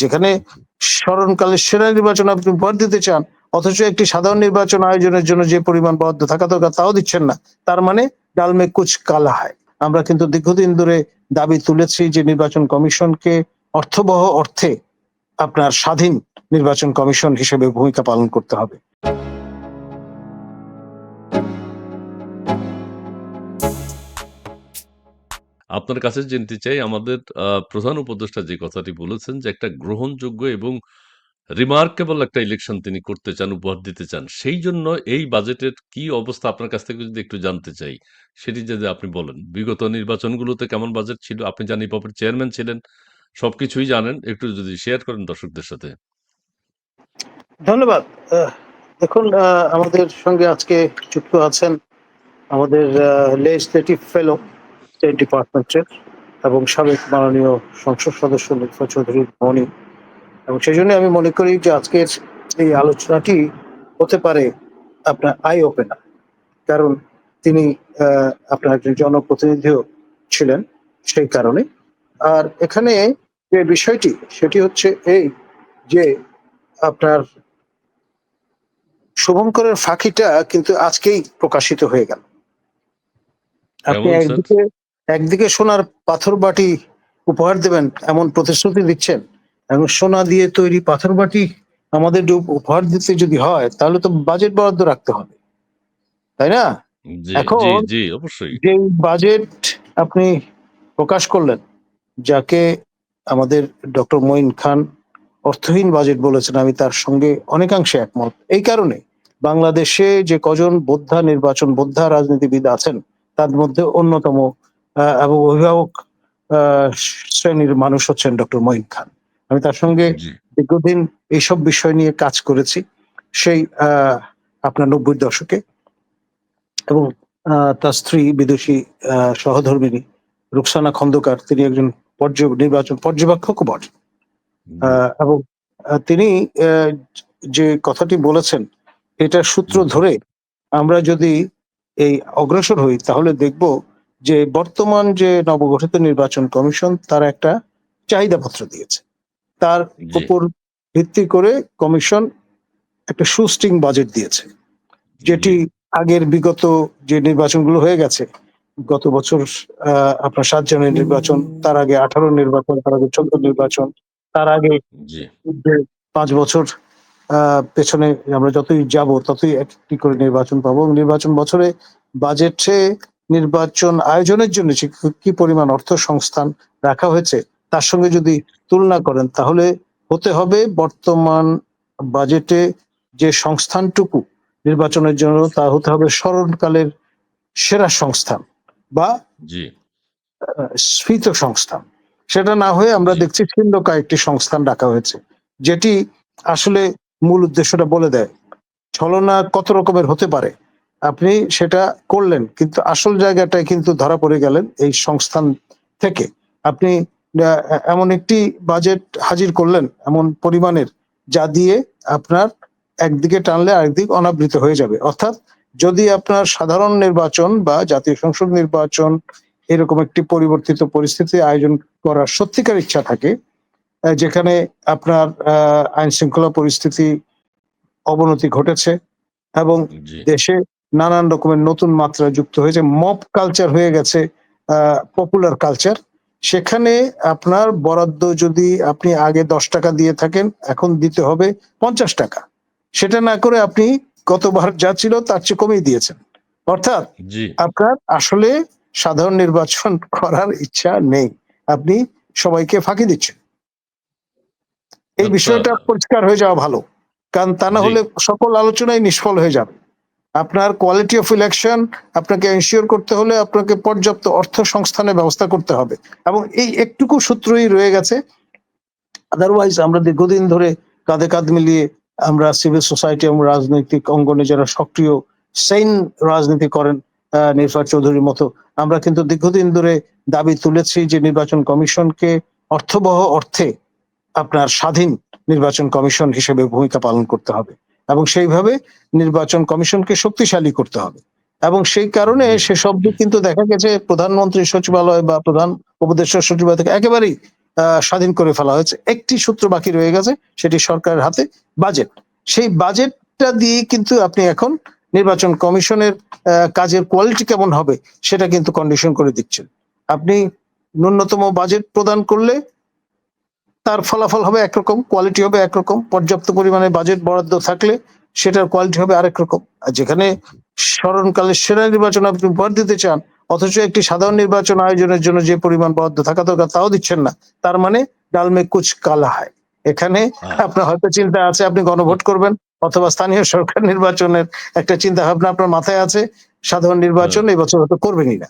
যেখানে স্মরণকালে সেরা নির্বাচন আপনি ভর দিতে চান, অথচ একটি সাধারণ নির্বাচন আয়োজনের জন্য যে পরিমাণ বরাদ্দ থাকা দরকার তাও দিচ্ছেন না, তার মানে ডালমে কুচ কালা হয়। আমরা কিন্তু দীর্ঘদিন ধরে দাবি তুলেছি যে নির্বাচন কমিশনকে অর্থবহ অর্থে আপনার স্বাধীন নির্বাচন কমিশন হিসেবে ভূমিকা পালন করতে হবে। আপনার কাছে জানতে চাই, আমাদের প্রধান উপদেষ্টা যে কথাটি বলেছেন যে একটা গ্রহণযোগ্য এবং রিমার্কেবল একটা ইলেকশন তিনি করতে চান, উপহার দিতে চান, সেই জন্য এই বাজেটের কি অবস্থা আপনার কাছ থেকে যদি একটু জানতে চাই, সেটি যদি আপনি বলেন। বিগত নির্বাচনগুলোতে কেমন বাজেট ছিল? আপনি জানি পপের চেয়ারম্যান ছিলেন, সবকিছুই জানেন, একটু যদি শেয়ার করেন দর্শকদের সাথে। ধন্যবাদ। দেখুন আমাদের সঙ্গে আজকে যুক্ত আছেন আমাদের লেজিসলেটিভ ফেলো স্টেট ডিপার্টমেন্টের এবং সাবেক মাননীয় সংসদ সদস্য লুৎফা চৌধুরী মনি। এবং সেই জন্য আমি মনে করি যে আজকের এই আলোচনাটি হতে পারে আপনার আই ওপেনার। কারণ তিনি আপনার একজন জনপ্রতিনিধিও ছিলেন সেই কারণে। আর এখানে যে বিষয়টি সেটি হচ্ছে এই যে আপনার শুভঙ্করের ফাঁকিটা কিন্তু আজকেই প্রকাশিত হয়ে গেল। আপনি একদিকে একদিকে সোনার পাথর বাটি উপহার দেবেন এমন প্রতিশ্রুতি দিচ্ছেন এবং সোনা দিয়ে তৈরি পাথর বাটি আমাদের উপহার দিতে যদি হয় তাহলে তো বাজেট বরাদ্দ রাখতে হবে। তাই না? এখন- যে বাজেট আপনি প্রকাশ করলেন যাকে আমাদের ডক্টর মঈন খান অর্থহীন বাজেট বলেছেন আমি তার সঙ্গে অনেকাংশে একমত। এই কারণে বাংলাদেশে যে কজন বোদ্ধা নির্বাচন বোদ্ধা রাজনীতিবিদ আছেন তার মধ্যে অন্যতম এবং অভিভাবক আহ, শ্রেণির মানুষ হচ্ছেন ডক্টর মঈন খান। আমি তার সঙ্গে দীর্ঘদিন এইসব বিষয় নিয়ে কাজ করেছি। সেই আহ, আপনার নব্বই দশকে। এবং তার স্ত্রী বিদেশি সহধর্মিনী রুকসানা খন্দকার তিনি একজন পর্য নির্বাচন পর্যবেক্ষক বটে। আহ, এবং তিনি আহ, যে কথাটি বলেছেন এটার সূত্র ধরে আমরা যদি এই অগ্রসর হই তাহলে দেখব যে বর্তমান যে নবগঠিত নির্বাচন কমিশন তার একটা চাহিদাপত্র দিয়েছে। তার উপর ভিত্তি করে কমিশন একটা সুস্টিং বাজেট দিয়েছে। যেটি আগের বিগত যে নির্বাচনগুলো হয়ে গেছে গত বছর আহ, আপনার সাত জনের নির্বাচন তার আগে আঠারো নির্বাচন তার আগে চোদ্দ নির্বাচন তার আগে পাঁচ বছর আহ, পেছনে আমরা যতই যাব ততই একটি করে নির্বাচন পাবো। এবং নির্বাচন বছরে বাজেটে নির্বাচন আয়োজনের জন্য কি- কি পরিমাণ অর্থ সংস্থান রাখা হয়েছে তার সঙ্গে যদি তুলনা করেন তাহলে হতে হবে বর্তমান বাজেটে যে সংস্থানটুকু নির্বাচনের জন্য তা হতে হবে স্মরণকালের সেরা সংস্থান বা স্ফীত সংস্থান। সেটা না হয়ে আমরা দেখছি ছিন্ন কয়েকটি সংস্থান রাখা হয়েছে যেটি আসলে মূল উদ্দেশ্যটা বলে দেয় ছলনা কত রকমের হতে পারে আপনি সেটা করলেন কিন্তু আসল জায়গাটায় কিন্তু ধরা পড়ে গেলেন এই সংস্থান থেকে। আপনি এমন একটি বাজেট হাজির করলেন এমন পরিমাণের যা দিয়ে আপনার একদিকে টানলে আরেকদিক অনাবৃত হয়ে যাবে। অর্থাৎ যদি আপনার সাধারণ নির্বাচন বা জাতীয় সংসদ নির্বাচন এরকম একটি পরিবর্তিত পরিস্থিতি আয়োজন করার সত্যিকার ইচ্ছা থাকে যেখানে আপনার আইন শৃঙ্খলা পরিস্থিতি অবনতি ঘটেছে এবং দেশে নানান রকমের নতুন মাত্রা যুক্ত হয়েছে। মপ কালচার হয়ে গেছে পপুলার কালচার সেখানে আপনার বরাদ্দ যদি আপনি আগে দশ টাকা দিয়ে থাকেন এখন দিতে হবে পঞ্চাশ টাকা। সেটা না করে আপনি গতবার যা ছিল তার চেয়ে কমিয়ে দিয়েছেন। অর্থাৎ আপনার আসলে সাধারণ নির্বাচন করার ইচ্ছা নেই। আপনি সবাইকে ফাঁকি দিচ্ছেন। এই আচ্ছা। বিষয়টা পরিষ্কার হয়ে যাওয়া ভালো। কারণ তা না হলে সকল আলোচনাই নিষ্ফল হয়ে যাবে। আপনার কোয়ালিটি অফ ইলেকশন আপনাকে এনশিওর করতে হলে আপনাকে পর্যাপ্ত অর্থ সংস্থানের ব্যবস্থা করতে হবে। এবং এই একটুকু সূত্রই রয়ে গেছে। আদারওয়াইজ আমরা দীর্ঘদিন ধরে কাঁধে কাঁধ মিলিয়ে আমরা সিভিল সোসাইটি এবং রাজনৈতিক অঙ্গনে যারা সক্রিয় সেইন রাজনীতি করেন নির্ভর চৌধুরীর মতো, আমরা কিন্তু দীর্ঘদিন ধরে দাবি তুলেছি যে নির্বাচন কমিশনকে অর্থবহ অর্থে আপনার স্বাধীন নির্বাচন কমিশন হিসেবে ভূমিকা পালন করতে হবে। এবং সেইভাবে নির্বাচন কমিশনকে শক্তিশালী করতে হবে। এবং সেই কারণে জি। সে শব্দ কিন্তু দেখা গেছে প্রধানমন্ত্রী সচিবালয় বা প্রধান উপদেষ্টা সচিবালয় থেকে একেবারেই স্বাধীন করে ফেলা হয়েছে। একটি সূত্র বাকি রয়ে গেছে সেটি সরকারের হাতে বাজেট। সেই বাজেটটা দিয়ে কিন্তু আপনি এখন নির্বাচন কমিশনের কাজের কোয়ালিটি কেমন হবে সেটা কিন্তু কন্ডিশন করে দিচ্ছেন। আপনি ন্যূনতম বাজেট প্রদান করলে তার ফলাফল হবে একরকম কোয়ালিটি হবে একরকম পর্যাপ্ত পরিমাণে বাজেট বরাদ্দ থাকলে সেটার কোয়ালিটি হবে আরেক রকম। আর যেখানে স্মরণকালে সেরা নির্বাচন আপনি উপহার দিতে চান অথচ একটি সাধারণ নির্বাচন আয়োজনের জন্য যে পরিমাণ বরাদ্দ থাকা দরকার তাও দিচ্ছেন না তার মানে ডালমে কুচ কালা হয়। এখানে হ্যাঁ। আপনার হয়তো চিন্তা আছে আপনি গণভোট করবেন অথবা স্থানীয় সরকার নির্বাচনের একটা চিন্তা ভাবনা আপনার মাথায় আছে সাধারণ নির্বাচন এই বছর হয়তো করবেনই না।